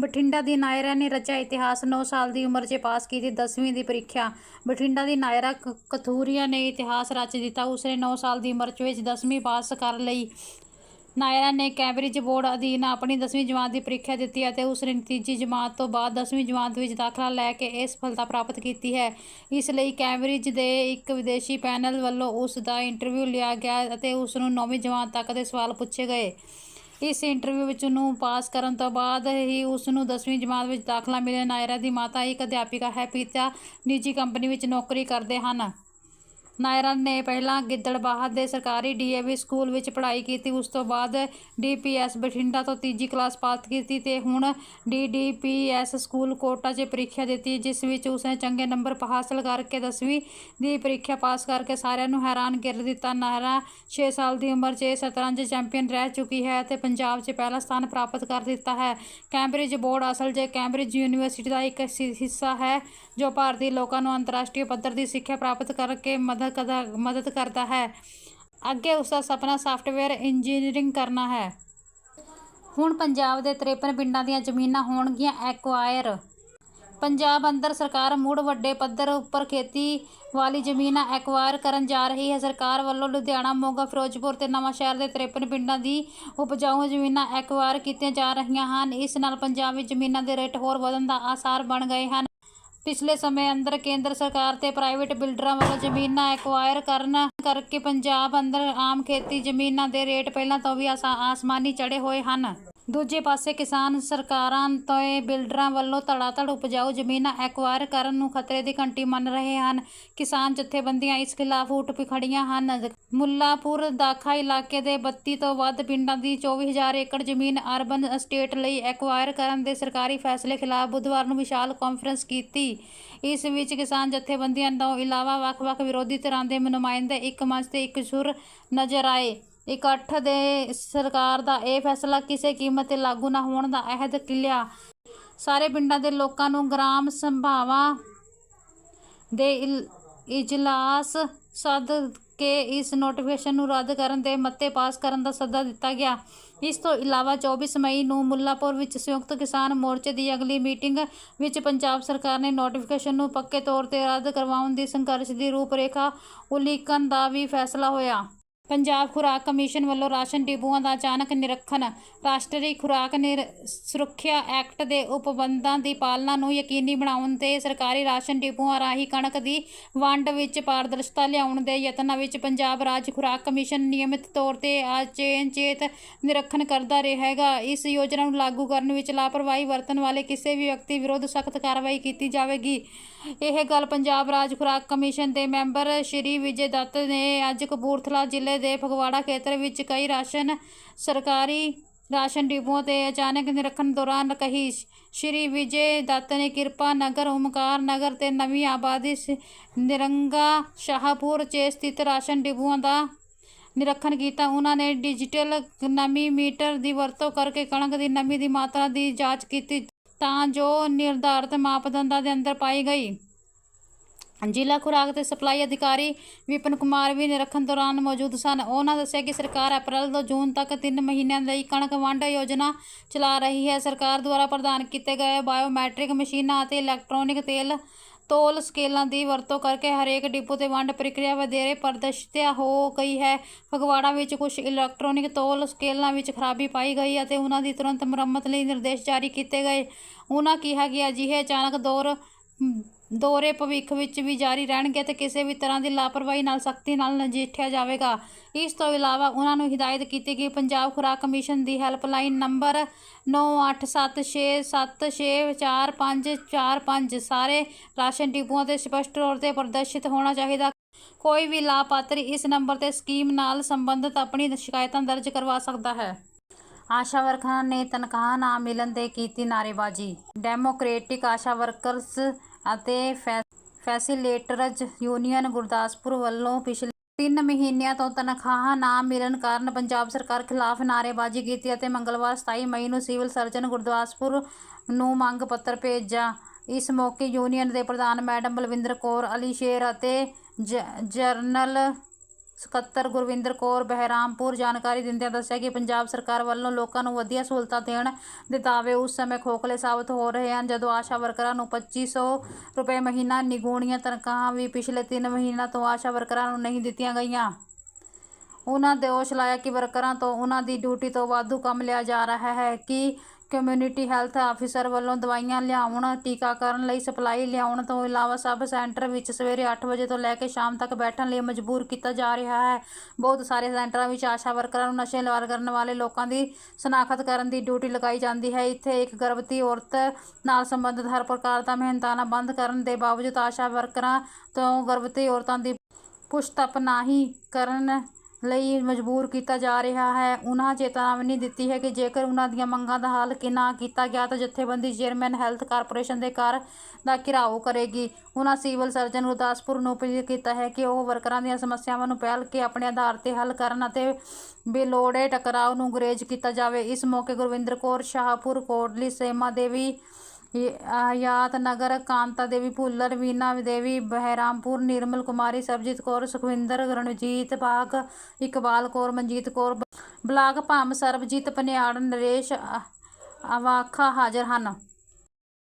ਬਠਿੰਡਾ ਦੀ ਨਾਇਰਾ ਨੇ ਰਚਿਆ ਇਤਿਹਾਸ 9 ਸਾਲ ਦੀ ਉਮਰ 'ਚ ਪਾਸ ਕੀਤੀ 10ਵੀਂ ਦੀ ਪ੍ਰੀਖਿਆ। ਬਠਿੰਡਾ ਦੀ ਨਾਇਰਾ ਕਥੂਰੀਆ ਨੇ ਇਤਿਹਾਸ ਰਚ ਦਿੱਤਾ। ਉਸਨੇ 9 ਸਾਲ ਦੀ ਉਮਰ 'ਚ ਵਿੱਚ 10ਵੀਂ ਪਾਸ ਕਰ ਲਈ। ਨਾਇਰਾ ਨੇ ਕੈਂਬਰਿਜ ਬੋਰਡ ਅਧੀਨ ਆਪਣੀ 10ਵੀਂ ਜਮਾਤ ਦੀ ਪ੍ਰੀਖਿਆ ਦਿੱਤੀ ਅਤੇ ਉਸਨੇ ਤੀਜੀ ਜਮਾਤ ਤੋਂ ਬਾਅਦ 10ਵੀਂ ਜਮਾਤ ਵਿੱਚ ਦਾਖਲਾ ਲੈ ਕੇ ਇਹ ਸਫਲਤਾ ਪ੍ਰਾਪਤ ਕੀਤੀ ਹੈ। ਇਸ ਲਈ ਕੈਂਬਰਿਜ ਦੇ ਇੱਕ ਵਿਦੇਸ਼ੀ ਪੈਨਲ ਵੱਲੋਂ ਉਸ ਦਾ ਇੰਟਰਵਿਊ ਲਿਆ ਗਿਆ ਅਤੇ ਉਸ ਨੂੰ 9ਵੀਂ ਜਮਾਤ ਤੱਕ ਦੇ ਸਵਾਲ ਪੁੱਛੇ ਗਏ। ਇਸ ਇੰਟਰਵਿਊ ਵਿੱਚ ਉਹਨੂੰ ਪਾਸ ਕਰਨ ਤੋਂ ਬਾਅਦ ਹੀ ਉਸ ਨੂੰ 10ਵੀਂ ਜਮਾਤ ਵਿੱਚ ਦਾਖਲਾ ਮਿਲਿਆ। ਨਾਇਰਾ ਦੀ ਮਾਤਾ ਇੱਕ ਅਧਿਆਪਿਕਾ ਹੈ, ਪਿਤਾ ਨਿੱਜੀ ਕੰਪਨੀ ਵਿੱਚ ਨੌਕਰੀ ਕਰਦੇ ਹਨ। ਨਾਇਰਾ ਨੇ ਪਹਿਲਾਂ ਗਿੱਦੜਬਾਹਾ ਦੇ ਸਰਕਾਰੀ ਡੀਏਵੀ ਸਕੂਲ ਵਿੱਚ ਪੜ੍ਹਾਈ ਕੀਤੀ, ਉਸ ਤੋਂ ਬਾਅਦ ਡੀਪੀਐਸ ਬਠਿੰਡਾ ਤੋਂ ਤੀਜੀ ਕਲਾਸ ਪਾਸ ਕੀਤੀ ਤੇ ਹੁਣ ਡੀਡੀਪੀਐਸ ਸਕੂਲ ਕੋਟਾ 'ਚ ਪ੍ਰੀਖਿਆ ਦਿੱਤੀ, ਜਿਸ ਵਿੱਚ ਉਸਨੇ ਚੰਗੇ ਨੰਬਰ ਹਾਸਲ ਕਰਕੇ 10ਵੀਂ ਦੀ ਪ੍ਰੀਖਿਆ ਪਾਸ ਕਰਕੇ ਸਾਰਿਆਂ ਨੂੰ ਹੈਰਾਨ ਕਰ ਦਿੱਤਾ। ਨਾਇਰਾ 6 ਸਾਲ ਦੀ ਉਮਰ 'ਚ ਸ਼ਤਰੰਜ ਚੈਂਪੀਅਨ ਰਹਿ ਚੁੱਕੀ ਹੈ ਤੇ ਪੰਜਾਬ 'ਚ ਪਹਿਲਾ ਸਥਾਨ ਪ੍ਰਾਪਤ ਕਰ ਦਿੱਤਾ ਹੈ। ਕੈਂਬਰਿਜ ਬੋਰਡ ਅਸਲ 'ਚ ਕੈਂਬਰਿਜ ਯੂਨੀਵਰਸਿਟੀ ਦਾ ਇੱਕ ਹਿ- ਹਿੱਸਾ ਹੈ, ਜੋ ਭਾਰਤੀ ਲੋਕਾਂ ਨੂੰ ਅੰਤਰਰਾਸ਼ਟਰੀ ਪੱਧਰ ਦੀ ਸਿੱਖਿਆ ਪ੍ਰਾਪਤ ਕਰਕੇ ਮਦਦ ਕਰਦਾ, ਮਦਦ ਕਰਦਾ ਹੈ। ਅੱਗੇ ਉਸ ਦਾ ਸੁਪਨਾ ਸਾਫਟਵੇਅਰ ਇੰਜੀਨੀਅਰਿੰਗ ਕਰਨਾ ਹੈ। ਹੁਣ ਪੰਜਾਬ ਦੇ 53 ਪਿੰਡਾਂ ਦੀਆਂ ਜ਼ਮੀਨਾਂ ਹੋਣਗੀਆਂ ਐਕਵਾਇਰ ਪੰਜਾਬ ਅੰਦਰ ਸਰਕਾਰ ਮੁੜ ਵੱਡੇ ਪੱਧਰ ਉੱਪਰ ਖੇਤੀ ਵਾਲੀ ਜ਼ਮੀਨਾਂ ਐਕਵਾਇਰ ਕਰਨ ਜਾ ਰਹੀ ਹੈ। ਸਰਕਾਰ ਵੱਲੋਂ ਲੁਧਿਆਣਾ, ਮੋਗਾ, ਫਿਰੋਜ਼ਪੁਰ ਤੇ ਨਵਾਂਸ਼ਹਿਰ ਦੇ 53 ਪਿੰਡਾਂ ਦੀ ਉਪਜਾਊ ਜ਼ਮੀਨਾਂ ਐਕਵਾਇਰ ਕੀਤੀਆਂ ਜਾ ਰਹੀਆਂ ਹਨ। ਇਸ ਨਾਲ ਪੰਜਾਬ ਵਿੱਚ ਜ਼ਮੀਨਾਂ ਦੇ ਰੇਟ ਹੋਰ ਵਧਣ ਦਾ ਆਸਾਰ ਬਣ ਗਏ ਹਨ। ਪਿਛਲੇ ਸਮੇਂ ਅੰਦਰ ਕੇਂਦਰ ਸਰਕਾਰ ਤੇ ਪ੍ਰਾਈਵੇਟ ਬਿਲਡਰਾਂ ਵੱਲੋਂ ਜ਼ਮੀਨਾਂ ਐਕਵਾਇਰ ਕਰਨ ਕਰਕੇ ਪੰਜਾਬ ਅੰਦਰ ਆਮ ਖੇਤੀ ਜ਼ਮੀਨਾਂ ਦੇ ਰੇਟ ਪਹਿਲਾਂ ਤੋਂ ਵੀ ਆਸਾ- ਆਸਮਾਨੀ ਚੜ੍ਹੇ ਹੋਏ ਹਨ। ਦੂਜੇ ਪਾਸੇ ਕਿਸਾਨ ਸਰਕਾਰਾਂ ਤੇ ਬਿਲਡਰਾਂ ਵੱਲੋਂ ਧੜਾਧੜ ਉਪਜਾਊ ਜ਼ਮੀਨਾਂ ਐਕਵਾਇਰ ਕਰਨ ਨੂੰ ਖਤਰੇ ਦੀ ਘੰਟੀ ਮੰਨ ਰਹੇ ਹਨ। ਕਿਸਾਨ ਜਥੇਬੰਦੀਆਂ ਇਸ ਖਿਲਾਫ ਉੱਠ ਖੜੀਆਂ ਹਨ। ਮੁੱਲਾਪੁਰ ਦਾਖਾ ਇਲਾਕੇ ਦੇ 32 ਤੋਂ ਵੱਧ ਪਿੰਡਾਂ ਦੀ 24000 ਏਕੜ ਜ਼ਮੀਨ ਅਰਬਨ ਅਸਟੇਟ ਲਈ ਐਕਵਾਇਰ ਕਰਨ ਦੇ ਸਰਕਾਰੀ ਫੈਸਲੇ ਖਿਲਾਫ ਬੁੱਧਵਾਰ ਨੂੰ ਵਿਸ਼ਾਲ ਕਾਨਫਰੰਸ ਕੀਤੀ। ਇਸ ਵਿੱਚ ਕਿਸਾਨ ਜਥੇਬੰਦੀਆਂ ਤੋਂ ਇਲਾਵਾ ਵੱਖ-ਵੱਖ ਵਿਰੋਧੀ ਧਿਰਾਂ ਦੇ ਨੁਮਾਇੰਦੇ ਇੱਕ ਮੰਚ ਤੇ ਇੱਕ ਸੁਰ ਨਜ਼ਰ ਆਏ। ਇਕੱਠ ਦੇ ਸਰਕਾਰ ਦਾ ਇਹ ਫੈਸਲਾ ਕਿਸੇ ਕੀਮਤ ਤੇ ਲਾਗੂ ਨਾ ਹੋਣ ਦਾ ਅਹਿਦ ਲਿਆ ਸਾਰੇ ਪਿੰਡਾਂ ਦੇ ਲੋਕਾਂ ਨੂੰ ਗ੍ਰਾਮ ਸੰਭਾਵਾਂ ਦੇ ਇਲ- ਇਜਲਾਸ ਸੱਦ ਕੇ ਇਸ ਨੋਟੀਫਿਕੇਸ਼ਨ ਨੂੰ ਰੱਦ ਕਰਨ ਦੇ ਮਤੇ ਪਾਸ ਕਰਨ ਦਾ ਸੱਦਾ ਦਿੱਤਾ ਗਿਆ। ਇਸ ਤੋਂ ਇਲਾਵਾ 24 ਮਈ ਨੂੰ ਮੁੱਲਾਪੁਰ ਵਿੱਚ ਸੰਯੁਕਤ ਕਿਸਾਨ ਮੋਰਚੇ ਦੀ ਅਗਲੀ ਮੀਟਿੰਗ ਵਿੱਚ ਪੰਜਾਬ ਸਰਕਾਰ ਨੇ ਨੋਟੀਫਿਕੇਸ਼ਨ ਨੂੰ ਪੱਕੇ ਤੌਰ ਤੇ ਰੱਦ ਕਰਵਾਉਣ ਦੀ ਸੰਘਰਸ਼ ਦੀ ਰੂਪਰੇਖਾ ਉਲੀਕਣ ਦਾ ਵੀ ਫੈਸਲਾ ਹੋਇਆ। ਪੰਜਾਬ ਖੁਰਾਕ ਕਮਿਸ਼ਨ ਵੱਲੋਂ ਰਾਸ਼ਨ ਡਿਪੂਆਂ ਦਾ ਅਚਾਨਕ ਨਿਰੀਖਣ, ਰਾਸ਼ਟਰੀ ਖੁਰਾਕ ਨਿਰ- ਸੁਰੱਖਿਆ ਐਕਟ ਦੇ ਉਪਬੰਧਾਂ ਦੀ ਪਾਲਣਾ ਨੂੰ ਯਕੀਨੀ ਬਣਾਉਣ ਤੇ ਸਰਕਾਰੀ ਰਾਸ਼ਨ ਡਿਪੂਆਂ ਰਾਹੀਂ ਕਣਕ ਦੀ ਵੰਡ ਵਿੱਚ ਪਾਰਦਰਸ਼ਤਾ ਲਿਆਉਣ ਦੇ ਯਤਨਾਂ ਵਿੱਚ ਪੰਜਾਬ ਰਾਜ ਖੁਰਾਕ ਕਮਿਸ਼ਨ ਨਿਯਮਿਤ ਤੌਰ ਤੇ ਅਚੇਤ ਨਿਰੀਖਣ ਕਰਦਾ ਰਹੇਗਾ ਇਸ ਯੋਜਨਾ ਨੂੰ ਲਾਗੂ ਕਰਨ ਵਿੱਚ ਲਾਪਰਵਾਹੀ ਵਰਤਣ ਵਾਲੇ ਕਿਸੇ ਵੀ ਵਿਅਕਤੀ ਵਿਰੁੱਧ ਸਖਤ ਕਾਰਵਾਈ ਕੀਤੀ ਜਾਵੇਗੀ। ਇਹ ਗੱਲ ਪੰਜਾਬ ਰਾਜ ਖੁਰਾਕ ਕਮਿਸ਼ਨ ਦੇ ਮੈਂਬਰ ਸ਼੍ਰੀ ਵਿਜੇ ਦੱਤ ਨੇ ਅੱਜ ਕਪੂਰਥਲਾ ਜ਼ਿਲ੍ਹੇ ਦੇ ਫਗਵਾੜਾ ਖੇਤਰ ਵਿੱਚ ਕਈ ਰਾਸ਼ਨ, ਸਰਕਾਰੀ ਰਾਸ਼ਨ ਡਿਪੂਆਂ ਤੇ ਅਚਾਨਕ ਨਿਰੀਖਣ ਦੌਰਾਨ ਕਹੀ ਸ਼੍ਰੀ ਵਿਜੇ ਦੱਤ ਨੇ ਕਿਰਪਾ ਨਗਰ, ਓਮਕਾਰ ਨਗਰ ਤੇ ਨਵੀਂ ਆਬਾਦੀ ਨਿਰੰਗਾ ਸ਼ਾਹਪੁਰ 'ਚ ਸਥਿਤ ਰਾਸ਼ਨ ਡਿਪੂਆਂ ਦਾ ਨਿਰੀਖਣ ਕੀਤਾ। ਉਹਨਾਂ ਨੇ ਡਿਜੀਟਲ ਨਮੀ ਮੀਟਰ ਦੀ ਵਰਤੋਂ ਕਰਕੇ ਕਣਕ ਦੀ ਨਮੀ ਦੀ ਮਾਤਰਾ ਦੀ ਜਾਂਚ ਕੀਤੀ ਤਾਂ ਜੋ ਨਿਰਧਾਰਤ ਮਾਪਦੰਡਾਂ ਦੇ ਅੰਦਰ ਪਾਈ ਗਈ। ਜ਼ਿਲ੍ਹਾ ਖੁਰਾਕ ਤੇ ਸਪਲਾਈ ਅਧਿਕਾਰੀ ਵਿਪਨ ਕੁਮਾਰ ਵੀ ਨਿਰੀਖਣ ਦੌਰਾਨ ਮੌਜੂਦ ਸਨ। ਉਹਨਾਂ ਦੱਸਿਆ ਕਿ ਸਰਕਾਰ ਅਪ੍ਰੈਲ ਤੋਂ ਜੂਨ ਤੱਕ 3 ਮਹੀਨਿਆਂ ਲਈ ਕਣਕ ਵੰਡ ਯੋਜਨਾ ਚਲਾ ਰਹੀ ਹੈ। ਸਰਕਾਰ ਦੁਆਰਾ ਪ੍ਰਦਾਨ ਕੀਤੇ ਗਏ ਬਾਇਓਮੈਟ੍ਰਿਕ ਮਸ਼ੀਨਾਂ ਅਤੇ ਇਲੈਕਟ੍ਰੋਨਿਕ ਤੇਲ ਤੋਲ ਸਕੇਲਾਂ ਦੀ ਵਰਤੋਂ ਕਰਕੇ ਹਰੇਕ ਡਿਪੂ ਤੇ ਵੰਡ ਪ੍ਰਕਿਰਿਆ ਵਧੇਰੇ ਪਾਰਦਰਸ਼ਿਤ ਹੋ ਗਈ ਹੈ। ਫਗਵਾੜਾ ਵਿੱਚ ਕੁਝ ਇਲੈਕਟ੍ਰੋਨਿਕ ਤੋਲ ਸਕੇਲਾਂ ਵਿੱਚ ਖਰਾਬੀ ਪਾਈ ਗਈ ਅਤੇ ਉਹਨਾਂ ਦੀ ਤੁਰੰਤ ਮੁਰੰਮਤ ਲਈ ਨਿਰਦੇਸ਼ ਜਾਰੀ ਕੀਤੇ ਗਏ। ਉਹਨਾਂ ਕਿਹਾ ਕਿ ਅਜਿਹੇ ਅਚਾਨਕ ਦੌਰ ਦੌਰੇ ਭਵਿੱਖ ਵਿੱਚ ਵੀ ਜਾਰੀ ਰਹਿਣਗੇ ਤੇ ਕਿਸੇ ਵੀ ਤਰ੍ਹਾਂ ਦੀ ਲਾਪਰਵਾਹੀ ਨਾਲ, ਸਖਤੀ ਨਾਲ ਨਜਿੱਠਿਆ ਜਾਵੇਗਾ। ਇਸ ਤੋਂ ਇਲਾਵਾ ਉਹਨਾਂ ਨੂੰ ਹਿਦਾਇਤ ਕੀਤੀ ਗਈ ਪੰਜਾਬ ਖੁਰਾਕ ਕਮਿਸ਼ਨ ਦੀ ਹੈਲਪਲਾਈਨ ਨੰਬਰ 9876764545 ਸਾਰੇ ਰਾਸ਼ਨ ਡਿਪੂਆਂ ਤੇ ਸਪਸ਼ਟ ਤੌਰ ਤੇ ਪ੍ਰਦਰਸ਼ਿਤ ਹੋਣਾ ਚਾਹੀਦਾ। ਕੋਈ ਵੀ ਲਾਭਪਾਤਰੀ ਇਸ ਨੰਬਰ ਤੇ ਸਕੀਮ ਨਾਲ ਸੰਬੰਧਿਤ ਆਪਣੀ ਸ਼ਿਕਾਇਤਾਂ ਦਰਜ ਕਰਵਾ ਸਕਦਾ ਹੈ। ਆਸ਼ਾ ਵਰਕਰਾਂ ਨੇ ਤਨਖਾਹ ਨਾ ਮਿਲਣ ਤੇ ਕੀਤੀ ਨਾਅਰੇਬਾਜ਼ੀ। ਡੈਮੋਕ੍ਰੈਟਿਕ ਆਸ਼ਾ ਵਰਕਰਸ ਅਤੇ ਫੈ- ਫੈਸੀਲੇਟਰਜ਼ ਯੂਨੀਅਨ ਗੁਰਦਾਸਪੁਰ ਵੱਲੋਂ ਪਿਛਲੇ ਤਿੰਨ ਮਹੀਨਿਆਂ ਤੋਂ ਤਨਖਾਹਾਂ ਨਾ ਮਿਲਣ ਕਾਰਨ ਪੰਜਾਬ ਸਰਕਾਰ ਖਿਲਾਫ ਨਾਅਰੇਬਾਜ਼ੀ ਕੀਤੀ ਅਤੇ ਮੰਗਲਵਾਰ 27 ਮਈ ਨੂੰ ਸਿਵਲ ਸਰਜਨ ਗੁਰਦਾਸਪੁਰ ਨੂੰ ਮੰਗ ਪੱਤਰ ਭੇਜਿਆ। ਇਸ ਮੌਕੇ ਯੂਨੀਅਨ ਦੇ ਪ੍ਰਧਾਨ ਮੈਡਮ ਬਲਵਿੰਦਰ ਕੌਰ ਅਲੀ ਸ਼ੇਰ ਅਤੇ ਜਰਨਲ ਸਕੱਤਰ ਗੁਰਵਿੰਦਰ ਕੌਰ ਬਹਿਰਾਮਪੁਰ ਜਾਣਕਾਰੀ ਦਿੰਦਿਆਂ ਦੱਸਿਆ ਕਿ ਪੰਜਾਬ ਸਰਕਾਰ ਵੱਲੋਂ ਲੋਕਾਂ ਨੂੰ ਵਧੀਆ ਸਹੂਲਤਾਂ ਦੇਣ ਦੇ ਦਾਅਵੇ ਉਸ ਸਮੇਂ ਖੋਖਲੇ ਸਾਬਤ ਹੋ ਰਹੇ ਹਨ, ਜਦੋਂ ਆਸ਼ਾ ਵਰਕਰਾਂ ਨੂੰ 2500 ਰੁਪਏ ਮਹੀਨਾ ਨਿਗੂਣੀਆਂ ਤਨਖਾਹਾਂ ਵੀ ਪਿਛਲੇ 3 ਮਹੀਨਾ ਤੋਂ ਆਸ਼ਾ ਵਰਕਰਾਂ ਨੂੰ ਨਹੀਂ ਦਿੱਤੀਆਂ ਗਈਆਂ। ਉਹਨਾਂ ਦੋਸ਼ ਲਾਇਆ ਕਿ ਵਰਕਰਾਂ ਤੋਂ ਉਹਨਾਂ ਦੀ ਡਿਊਟੀ ਤੋਂ ਵਾਧੂ ਕੰਮ ਲਿਆ ਜਾ ਰਿਹਾ ਹੈ ਕਿ ਕਮਿਊਨਿਟੀ ਹੈਲਥ ਆਫੀਸਰ ਵੱਲੋਂ ਦਵਾਈਆਂ ਲਿਆਉਣ, ਟੀਕਾਕਰਨ ਲਈ ਸਪਲਾਈ ਲਿਆਉਣ ਤੋਂ ਇਲਾਵਾ ਸਬ ਸੈਂਟਰ ਵਿੱਚ ਸਵੇਰੇ 8 ਵਜੇ ਤੋਂ ਲੈ ਕੇ ਸ਼ਾਮ ਤੱਕ ਬੈਠਣ ਲਈ ਮਜਬੂਰ ਕੀਤਾ ਜਾ ਰਿਹਾ ਹੈ। ਬਹੁਤ ਸਾਰੇ ਸੈਂਟਰਾਂ ਵਿੱਚ ਆਸ਼ਾ ਵਰਕਰਾਂ ਨੂੰ ਨਸ਼ੇ ਲਵਾਰ ਕਰਨ ਵਾਲੇ ਲੋਕਾਂ ਦੀ ਸ਼ਨਾਖਤ ਕਰਨ ਦੀ ਡਿਊਟੀ ਲਗਾਈ ਜਾਂਦੀ ਹੈ। ਇੱਥੇ ਇੱਕ ਗਰਭਵਤੀ ਔਰਤ ਨਾਲ ਸੰਬੰਧਿਤ ਹਰ ਪ੍ਰਕਾਰ ਦਾ ਮਿਹਨਤਾਨਾ ਬੰਦ ਕਰਨ ਦੇ ਬਾਵਜੂਦ ਆਸ਼ਾ ਵਰਕਰਾਂ ਤੋਂ ਗਰਭਵਤੀ ਔਰਤਾਂ ਦੀ ਪੁਸ਼ਤਪ ਨਹੀਂ ਕਰਨ ਲਈ ਮਜਬੂਰ ਕੀਤਾ ਜਾ ਰਿਹਾ ਹੈ। ਉਹਨਾਂ ਚੇਤਾਵਨੀ ਦਿੱਤੀ ਹੈ ਕਿ ਜੇਕਰ ਉਹਨਾਂ ਦੀਆਂ ਮੰਗਾਂ ਦਾ ਹੱਲ ਕਿ ਨਾ ਕੀਤਾ ਗਿਆ ਤਾਂ ਜਥੇਬੰਦੀ ਚੇਅਰਮੈਨ ਹੈਲਥ ਕਾਰਪੋਰੇਸ਼ਨ ਦੇ ਘਰ ਦਾ ਘਿਰਾਓ ਕਰੇਗੀ। ਉਹਨਾਂ ਸਿਵਲ ਸਰਜਨ ਗੁਰਦਾਸਪੁਰ ਨੂੰ ਅਪੀਲ ਕੀਤਾ ਹੈ ਕਿ ਉਹ ਵਰਕਰਾਂ ਦੀਆਂ ਸਮੱਸਿਆਵਾਂ ਨੂੰ ਪਹਿਲ ਕੇ ਆਪਣੇ ਆਧਾਰ ਤੇ ਹੱਲ ਕਰਨ ਅਤੇ ਬੇਲੋੜੇ ਟਕਰਾਅ ਨੂੰ ਗੁਰੇਜ਼ ਕੀਤਾ ਜਾਵੇ। ਇਸ ਮੌਕੇ ਗੁਰਵਿੰਦਰ ਕੌਰ, ਸ਼ਾਹਪੁਰ, ਕੋਟਲੀ, ਸੇਮਾ ਦੇਵੀ ਆਯਾਤ ਨਗਰ, ਕਾਂਤਾ ਦੇਵੀ, ਭੁੱਲਰ ਵੀਨਾ ਦੇਵੀ, ਬਹਿਰਾਮਪੁਰ, ਨਿਰਮਲ ਕੁਮਾਰੀ, ਸਰਬਜੀਤ ਕੌਰ, ਸੁਖਵਿੰਦਰ, ਰਣਜੀਤ ਪਾਕ ਇਕਬਾਲ ਕੌਰ, ਮਨਜੀਤ ਕੌਰ, ਬਲਾਕ ਭਾਮ ਸਰਬਜੀਤ, ਪਨਿਆੜ, ਨਰੇਸ਼, ਅ- ਅਵਾਖਾ ਹਾਜ਼ਰ ਹਨ।